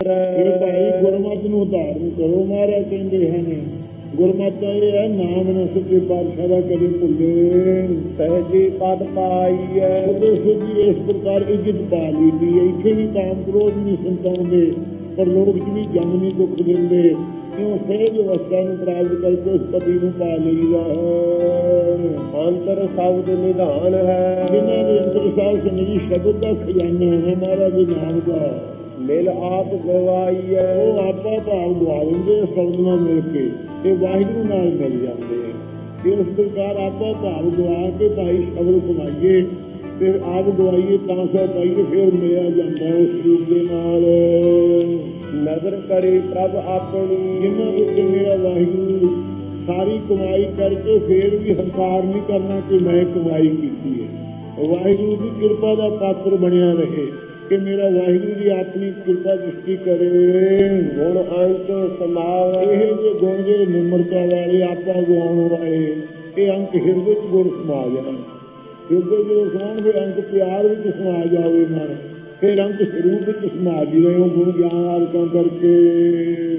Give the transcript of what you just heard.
ਇਹ ਭਾਈ ਗੁਰਮਤਿ ਨੂੰ ਧਾਰਨ ਕਰੋ ਮਹਾਰਾਜ ਕਹਿੰਦੇ ਹਨ ਗੁਰਮਤਿ ਇਹ ਹੈ ਨਾਮ ਨੂੰ ਸੱਚੇ ਪਾਤਸ਼ਾਹ ਦਾ ਕਦੇ ਭੁੱਲੇ। ਸਹਿਜੀ ਪਦ ਪਾਈਐ। ਉਹਦੇ ਸਿੱਧੀ ਇਸ ਪ੍ਰਕਾਰ ਇੱਜ਼ਤ ਪਾ ਲਈ ਹੈ। ਇੱਥੇ ਵੀ ਕਾਮ ਕ੍ਰੋਧ ਨਹੀਂ ਸੰਤਾਉਂਦੇ ਪਰ ਲੋਕ ਵੀ ਜੰਮ ਨਹੀਂ ਦੁੱਖ ਦਿੰਦੇ। ਕਿਉਂ ਸਹਿਜ ਅਵਸਥਾ ਨੂੰ ਪ੍ਰਾਪਤ ਕਰਕੇ ਉਸ ਪਤੀ ਨੂੰ ਪਾ ਲਈਦਾ ਹੈ। ਅੰਤਰ ਸ਼ਬਦ ਨਿਧਾਨ ਹੈ। ਜਿਨ੍ਹਾਂ ਦੇ ਅੰਦਰ ਸਾਹ ਸੰਗਰੀ ਸ਼ਬਦ ਦਾ ਖਜ਼ਾਨਾ ਹੈ ਮਹਾਰਾਜ ਦੇ ਨਾਮ ਦਾ। ਮਿਲ ਆਪ ਗਵਾਈਐ ਉਹ ਆਪਾ ਭਾਵ ਗਵਾ ਲੈਂਦੇ ਆ ਸ਼ਬਦ ਨਾਲ ਮਿਲ ਕੇ ਤੇ ਵਾਹਿਗੁਰੂ ਨਾਲ ਮਿਲ ਜਾਂਦੇ ਆ। ਇਸ ਪ੍ਰਕਾਰ ਆਪਾ ਭਾਵ ਗਵਾ ਕੇ ਭਾਈ ਸ਼ਬਦ ਕਮਾਈਏ ਫਿਰ ਆਪ ਗਵਾਈਏ ਤਾਂ ਸੋ ਪਾਈਏ ਫਿਰ ਮਿਲਿਆ ਜਾਂਦਾ ਉਸ ਰੂਪ ਦੇ ਨਾਲ। ਨਜ਼ਰ ਕਰੀ ਪ੍ਰਭ ਆਪਣੀ। ਜਿਨ੍ਹਾਂ ਉੱਤੇ ਮੇਰਾ ਵਾਹਿਗੁਰੂ ਸਾਰੀ ਕਮਾਈ ਕਰਕੇ ਫਿਰ ਵੀ ਹੰਕਾਰ ਨਹੀਂ ਕਰਨਾ ਕਿ ਮੈਂ ਕਮਾਈ ਕੀਤੀ ਹੈ। ਵਾਹਿਗੁਰੂ ਦੀ ਕਿਰਪਾ ਦਾ ਪਾਤਰ ਬਣਿਆ ਰਹੇ। ਕਿ ਮੇਰਾ ਵਾਹਿਗੁਰੂ ਦੀ ਆਪਣੀ ਕਿਰਪਾ ਦ੍ਰਿਸ਼ਟੀ ਕਰੇ। ਗੁਣ ਅੰਕ ਸਮਾਵ ਇਹ ਜੇ ਗੁਣ ਜਿਹੜੇ ਨਿਮਰਤਾ ਵਾਲੇ ਆਪਾ ਗਵਾਉਣ ਵਾਲੇ ਇਹ ਅੰਕ ਹਿਰਦੇ ਚ ਗੁਣ ਸਮਾ ਜਾਣ। ਹਿਰਦੇ ਜਦੋਂ ਸਮਾਨ ਫਿਰ ਅੰਕ ਪਿਆਰ ਵਿੱਚ ਸਮਾ ਜਾਵੇ ਮਨ। ਫਿਰ ਅੰਕ ਸਰੂਪ ਵਿੱਚ ਸਮਾ ਜੀ ਰਹੇ ਹੋ ਗੁਣ ਗਿਆਨ ਆਦਿਕਾਂ ਕਰਕੇ।